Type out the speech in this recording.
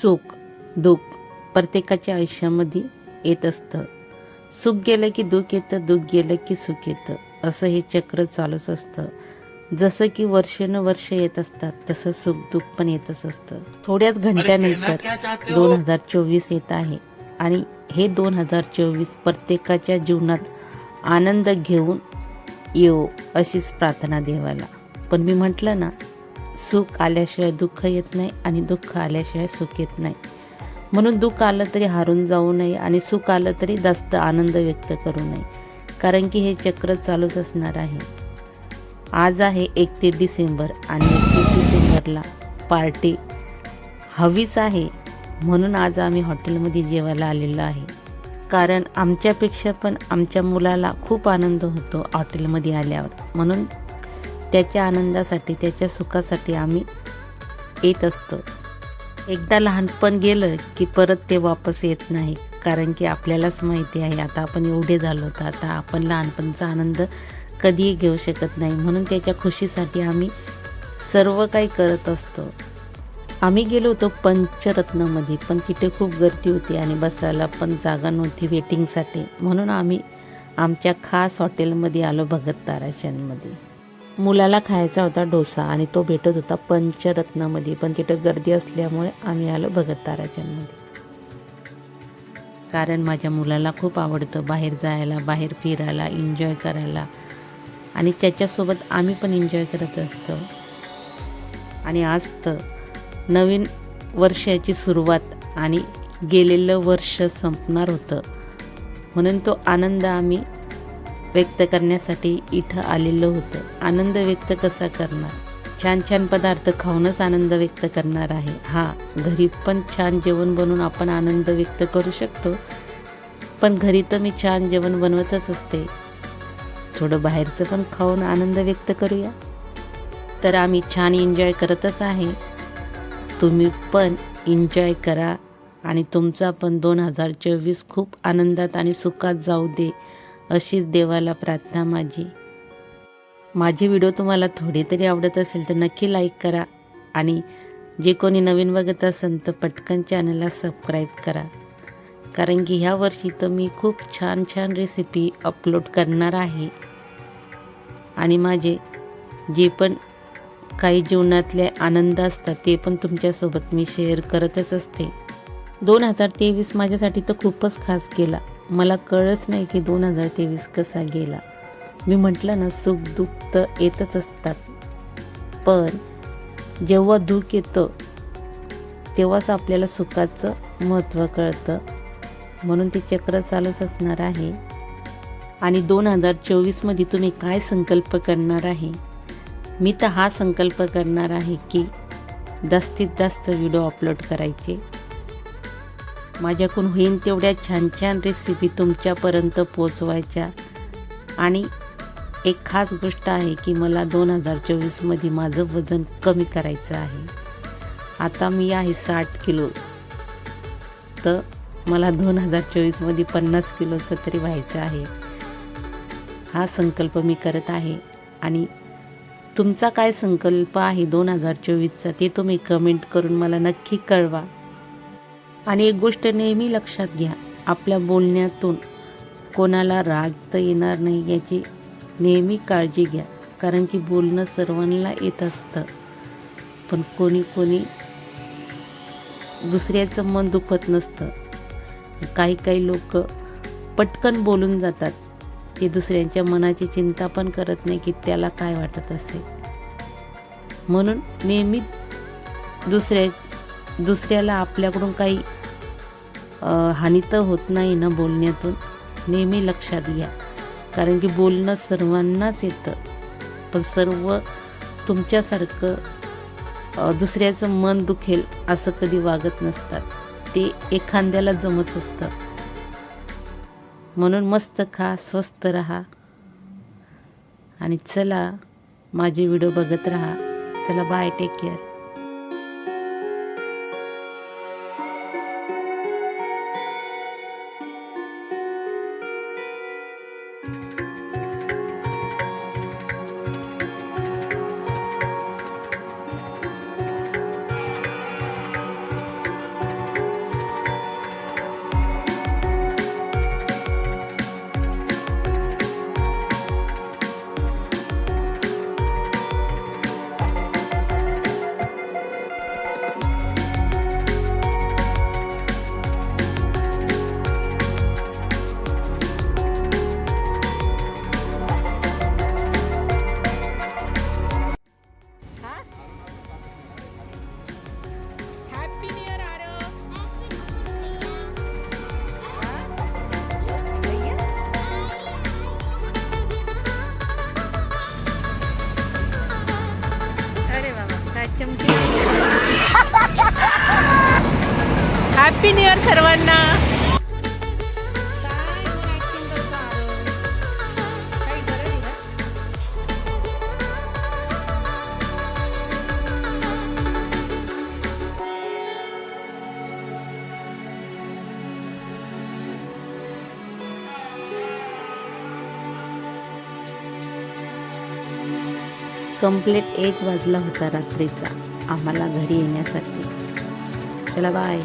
सुख दुःख प्रत्येकाच्या आयुष्यामध्ये येत असतं. सुख गेलं की दुःख येतं दुःख गेलं की सुख येतं. असं हे चक्र चालूच असतं. जसं की वर्षानुवर्ष येत असतात तसं सुख दुःख पण येतच असतं. थोड्याच घंट्यानंतर दोन हजार चोवीस येत आहे. आणि हे दोन हजार चोवीस प्रत्येकाच्या जीवनात आनंद घेऊन येऊ अशीच प्रार्थना देवाला. पण मी म्हटलं ना सुख आल्याशिवाय दुःख येत नाही आणि दुःख आल्याशिवाय सुख येत नाही. म्हणून दुःख आलं तरी हारून जाऊ नये आणि सुख आलं तरी जास्त आनंद व्यक्त करू नये. कारण की हे चक्र चालूच असणार आहे. आज आहे एकतीस डिसेंबर आणि एकतीस डिसेंबरला पार्टी. हवीच आहे. म्हणून आज आम्ही हॉटेलमध्ये जेवायला आलेलो आहे. कारण आमच्यापेक्षा पण आमच्या मुलाला खूप आनंद होतो हॉटेलमध्ये आल्यावर. म्हणून त्याच्या आनंदासाठी त्याच्या सुखासाठी आम्ही येत असतो. एकदा लहानपण गेलं की परत ते वापस येत नाही कारण की आपल्यालाच माहिती आहे आता आपण एवढे झालो तर आता आपण लहानपणचा आनंद कधीही घेऊ शकत नाही. म्हणून त्याच्या खुशीसाठी आम्ही सर्व काही करत असतो. आम्ही गेलो होतो पंचरत्नमध्ये पण तिथे खूप गर्दी होती आणि बसायला पण जागा नव्हती वेटिंगसाठी म्हणून आम्ही आमच्या खास हॉटेलमध्ये आलो भगत ताराशांमध्ये मुलाला खायचा होता डोसा आणि तो भेटत होता पंचरत्नामध्ये. पण तिथं गर्दी असल्यामुळे आम्ही आलो भगत ताराचंदमध्ये कारण माझ्या मुलाला खूप आवडतं बाहेर जायला बाहेर फिरायला एन्जॉय करायला. आणि त्याच्यासोबत आम्ही पण एन्जॉय करत असतो. आणि आज तर नवीन वर्षाची सुरुवात आणि गेलेलं वर्ष संपणार होतं. म्हणून तो आनंद आम्ही व्यक्त करण्यासाठी इथं आलेलो होतं. आनंद व्यक्त कसा करणार? छान छान पदार्थ खाऊनच आनंद व्यक्त करणार आहे. हा घरी पण छान जेवण बनवून आपण आनंद व्यक्त करू शकतो. पण घरी तर मी छान जेवण बनवतच असते. थोडं बाहेरचं पण खाऊन आनंद व्यक्त करूया. तर आम्ही छान एन्जॉय करतच आहे. तुम्ही पण एन्जॉय करा आणि तुमचा पण दोन हजार चोवीस खूप आनंदात आणि सुखात जाऊ दे. अशीच देवाला प्रार्थना माझी. माझे व्हिडिओ तुम्हाला थोडे तरी आवडत असेल तर नक्की लाईक करा आणि जे कोणी नवीन बघत असेल तर पटकन चॅनलला सबस्क्राईब करा. कारण की ह्या वर्षी तर मी खूप छान छान रेसिपी अपलोड करणार आहे. आणि माझे जे पण काही जीवनातले आनंद असतात ते पण तुमच्यासोबत मी शेअर करतच असते. दोन हजार तेवीस माझ्यासाठी तर खूपच खास गेला मला कळच नाही की दोन हजार तेवीस कसा गेला. मी म्हटलं ना सुख दुःख तर येतच असतात. पण जेव्हा दुःख येतं तेव्हाच आपल्याला सुखाचं महत्त्व कळतं. म्हणून ते चक्र चालूच असणार आहे. आणि दोन हजार चोवीसमध्ये तुम्ही काय संकल्प करणार आहे? मी तर हा संकल्प करणार आहे की जास्तीत जास्त व्हिडिओ अपलोड करायचे. माझ्याकडून होईन तेवढ्या छान छान रेसिपी तुमच्यापर्यंत पोचवायच्या आणि एक खास गोष्ट आहे की मला दोन हजार चोवीसमध्ये माझं वजन कमी करायचं आहे. आता मी आहे साठ किलो. तर मला दोन हजार चोवीसमध्ये पन्नास किलोचं तरी व्हायचं आहे. हा संकल्प मी करत आहे. आणि तुमचा काय संकल्प आहे दोन हजार चोवीसचा ते तुम्ही कमेंट करून मला नक्की कळवा. आणि एक गोष्ट नेहमी लक्षात घ्या आपल्या बोलण्यातून कोणाला राग तर येणार नाही याची नेहमी काळजी घ्या. कारण की बोलणं सर्वांना येत असतं. पण कोणी कोणी दुसऱ्याचं मन दुखत नसतं. काही काही लोक पटकन बोलून जातात. ते दुसऱ्यांच्या मनाची चिंता पण करत नाही की त्याला काय वाटत असेल. म्हणून नेहमी दुसऱ्या दुसऱ्याला आपल्याकडून काही हानी तर होत नाही ना बोलण्यातून. नेहमी लक्षात घ्या. कारण की बोलणं सर्वांनाच येतं. पण सर्व तुमच्यासारखं दुसऱ्याचं मन दुखेल असं कधी वागत नसतात. ते एखाद्याला जमत असतं म्हणून मस्त खा स्वस्त राहा. आणि चला माझे व्हिडिओ बघत राहा. चला bye take care happy new year सर्वांना. कंप्लीट एक वाजला होता रात्रीचा. आम्हाला घरी येण्यासाठी. चला बाय